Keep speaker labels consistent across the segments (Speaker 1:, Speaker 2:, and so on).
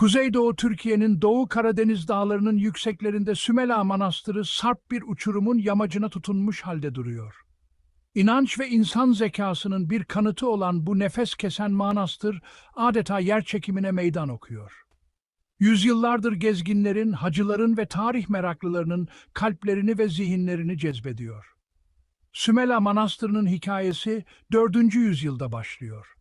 Speaker 1: Kuzeydoğu Türkiye'nin Doğu Karadeniz dağlarının yükseklerinde Sümela Manastırı sarp bir uçurumun yamacına tutunmuş halde duruyor. İnanç ve insan zekasının bir kanıtı olan bu nefes kesen manastır adeta yer çekimine meydan okuyor. Yüzyıllardır gezginlerin, hacıların ve tarih meraklılarının kalplerini ve zihinlerini cezbediyor. Sümela Manastırı'nın hikayesi 4. yüzyılda başlıyor.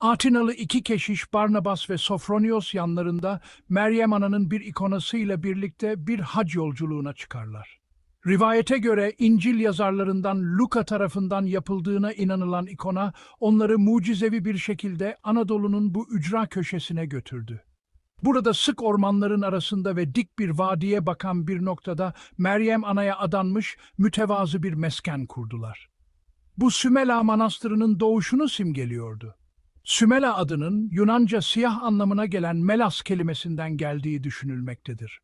Speaker 1: Atinalı iki keşiş Barnabas ve Sofronios yanlarında Meryem Ana'nın bir ikonasıyla birlikte bir hac yolculuğuna çıkarlar. Rivayete göre İncil yazarlarından Luka tarafından yapıldığına inanılan ikona onları mucizevi bir şekilde Anadolu'nun bu ücra köşesine götürdü. Burada sık ormanların arasında ve dik bir vadiye bakan bir noktada Meryem Ana'ya adanmış mütevazı bir mesken kurdular. Bu Sümela Manastırı'nın doğuşunu simgeliyordu. Sümela adının Yunanca siyah anlamına gelen melas kelimesinden geldiği düşünülmektedir.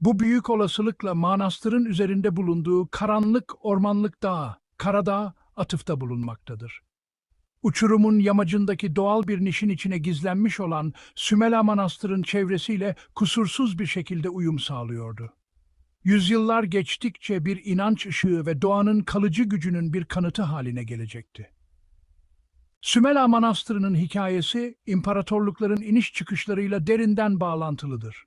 Speaker 1: Bu büyük olasılıkla manastırın üzerinde bulunduğu karanlık ormanlık dağa, Karadağ atıfta bulunmaktadır. Uçurumun yamacındaki doğal bir nişin içine gizlenmiş olan Sümela Manastır'ın çevresiyle kusursuz bir şekilde uyum sağlıyordu. Yüzyıllar geçtikçe bir inanç ışığı ve doğanın kalıcı gücünün bir kanıtı haline gelecekti. Sümela Manastırı'nın hikayesi, imparatorlukların iniş çıkışlarıyla derinden bağlantılıdır.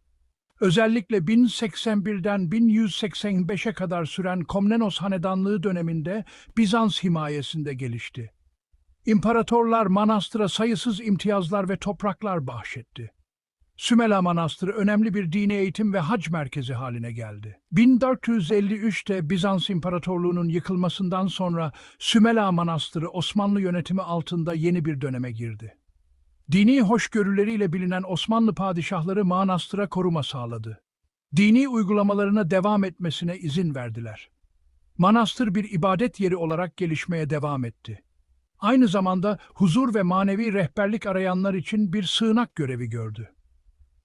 Speaker 1: Özellikle 1081'den 1185'e kadar süren Komnenos Hanedanlığı döneminde Bizans himayesinde gelişti. İmparatorlar manastıra sayısız imtiyazlar ve topraklar bahşetti. Sümela Manastırı önemli bir dini eğitim ve hac merkezi haline geldi. 1453'te Bizans İmparatorluğu'nun yıkılmasından sonra Sümela Manastırı Osmanlı yönetimi altında yeni bir döneme girdi. Dini hoşgörüleriyle bilinen Osmanlı padişahları manastıra koruma sağladı. Dini uygulamalarına devam etmesine izin verdiler. Manastır bir ibadet yeri olarak gelişmeye devam etti. Aynı zamanda huzur ve manevi rehberlik arayanlar için bir sığınak görevi gördü.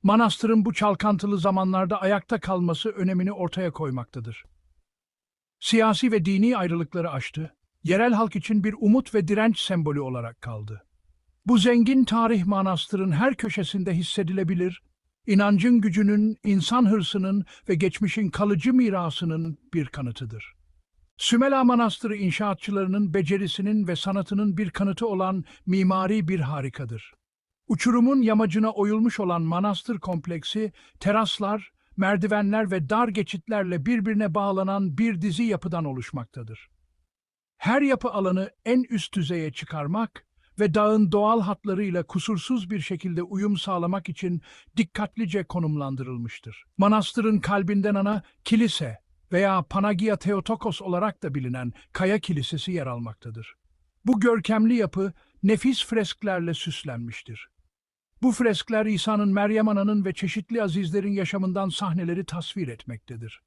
Speaker 1: Manastırın bu çalkantılı zamanlarda ayakta kalması önemini ortaya koymaktadır. Siyasi ve dini ayrılıkları aştı, yerel halk için bir umut ve direnç sembolü olarak kaldı. Bu zengin tarih manastırın her köşesinde hissedilebilir, inancın gücünün, insan hırsının ve geçmişin kalıcı mirasının bir kanıtıdır. Sümela Manastırı inşaatçılarının becerisinin ve sanatının bir kanıtı olan mimari bir harikadır. Uçurumun yamacına oyulmuş olan manastır kompleksi, teraslar, merdivenler ve dar geçitlerle birbirine bağlanan bir dizi yapıdan oluşmaktadır. Her yapı alanı en üst düzeye çıkarmak ve dağın doğal hatlarıyla kusursuz bir şekilde uyum sağlamak için dikkatlice konumlandırılmıştır. Manastırın kalbinden ana kilise veya Panagia Theotokos olarak da bilinen Kaya Kilisesi yer almaktadır. Bu görkemli yapı nefis fresklerle süslenmiştir. Bu freskler İsa'nın, Meryem Ana'nın ve çeşitli azizlerin yaşamından sahneleri tasvir etmektedir.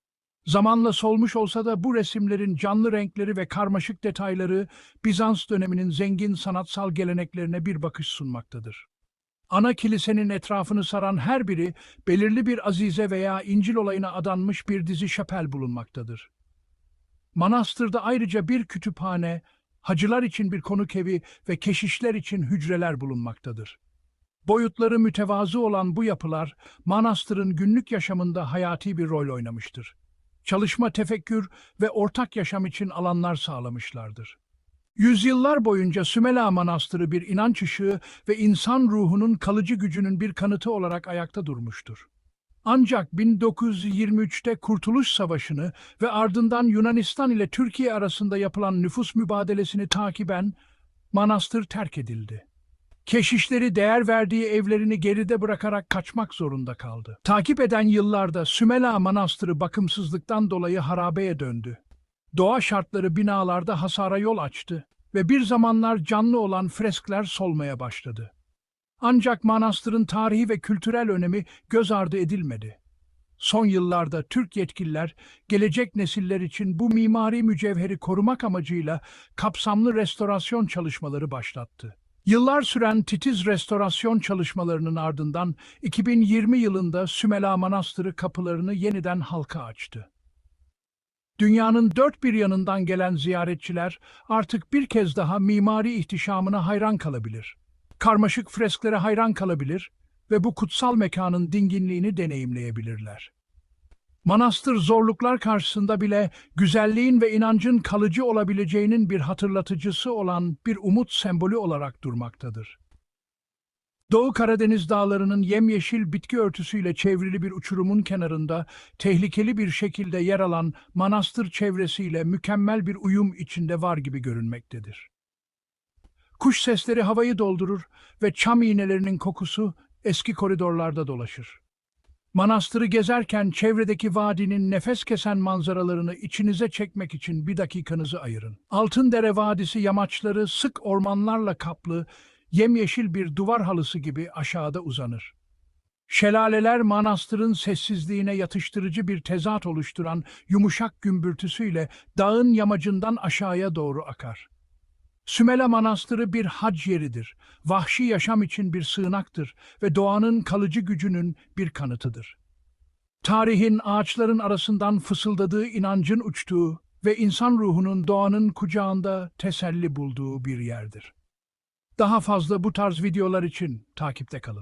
Speaker 1: Zamanla solmuş olsa da bu resimlerin canlı renkleri ve karmaşık detayları Bizans döneminin zengin sanatsal geleneklerine bir bakış sunmaktadır. Ana kilisenin etrafını saran her biri belirli bir azize veya İncil olayına adanmış bir dizi şapel bulunmaktadır. Manastırda ayrıca bir kütüphane, hacılar için bir konuk evi ve keşişler için hücreler bulunmaktadır. Boyutları mütevazı olan bu yapılar, manastırın günlük yaşamında hayati bir rol oynamıştır. Çalışma, tefekkür ve ortak yaşam için alanlar sağlamışlardır. Yüzyıllar boyunca Sümela Manastırı bir inanç ışığı ve insan ruhunun kalıcı gücünün bir kanıtı olarak ayakta durmuştur. Ancak 1923'te Kurtuluş Savaşı'nı ve ardından Yunanistan ile Türkiye arasında yapılan nüfus mübadelesini takiben manastır terk edildi. Keşişleri değer verdiği evlerini geride bırakarak kaçmak zorunda kaldı. Takip eden yıllarda Sümela Manastırı bakımsızlıktan dolayı harabeye döndü. Doğa şartları binalarda hasara yol açtı ve bir zamanlar canlı olan freskler solmaya başladı. Ancak manastırın tarihi ve kültürel önemi göz ardı edilmedi. Son yıllarda Türk yetkililer gelecek nesiller için bu mimari mücevheri korumak amacıyla kapsamlı restorasyon çalışmaları başlattı. Yıllar süren titiz restorasyon çalışmalarının ardından 2020 yılında Sümela Manastırı kapılarını yeniden halka açtı. Dünyanın dört bir yanından gelen ziyaretçiler artık bir kez daha mimari ihtişamına hayran kalabilir. Karmaşık fresklere hayran kalabilir ve bu kutsal mekanın dinginliğini deneyimleyebilirler. Manastır zorluklar karşısında bile güzelliğin ve inancın kalıcı olabileceğinin bir hatırlatıcısı olan bir umut sembolü olarak durmaktadır. Doğu Karadeniz dağlarının yemyeşil bitki örtüsüyle çevrili bir uçurumun kenarında tehlikeli bir şekilde yer alan manastır çevresiyle mükemmel bir uyum içinde var gibi görünmektedir. Kuş sesleri havayı doldurur ve çam iğnelerinin kokusu eski koridorlarda dolaşır. Manastırı gezerken çevredeki vadinin nefes kesen manzaralarını içinize çekmek için bir dakikanızı ayırın. Altındere Vadisi yamaçları sık ormanlarla kaplı, yemyeşil bir duvar halısı gibi aşağıda uzanır. Şelaleler manastırın sessizliğine yatıştırıcı bir tezat oluşturan yumuşak gümbürtüsüyle dağın yamacından aşağıya doğru akar. Sümela Manastırı bir hac yeridir, vahşi yaşam için bir sığınaktır ve doğanın kalıcı gücünün bir kanıtıdır. Tarihin ağaçların arasından fısıldadığı inancın uçtuğu ve insan ruhunun doğanın kucağında teselli bulduğu bir yerdir. Daha fazla bu tarz videolar için takipte kalın.